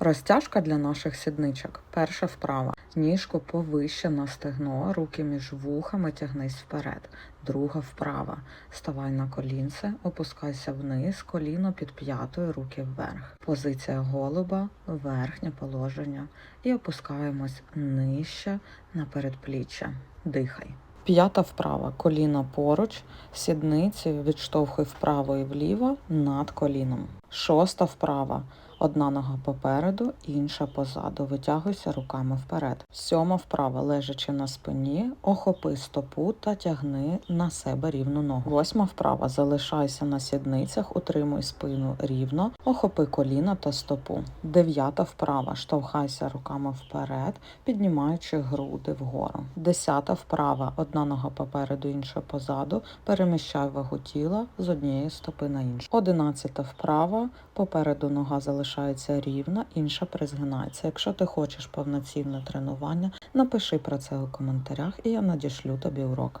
Розтяжка для наших сідничок. Перша вправа. Ніжку повище на стегно, руки між вухами тягнись вперед. Друга вправа. Ставай на колінце, опускайся вниз, коліно під п'ятою, руки вверх. Позиція голуба, верхнє положення. І опускаємось нижче на передпліччя. Дихай. П'ята вправа. Коліна поруч, сідниці відштовхуй вправо і вліво над коліном. Шоста вправа. Одна нога попереду, інша позаду. Витягуйся руками вперед. Сьома вправа, лежачи на спині, охопи стопу та тягни на себе рівну ногу. Восьма вправа, залишайся на сідницях, утримуй спину рівно, охопи коліна та стопу. Дев'ята вправа, штовхайся руками вперед, піднімаючи груди вгору. Десята вправа, одна нога попереду, інша позаду. Переміщай вагу тіла з однієї стопи на іншу. Одинадцята вправа, попереду нога залишається рівна, інша призгинається. Якщо ти хочеш повноцінне тренування, напиши про це у коментарях, і я надішлю тобі урок.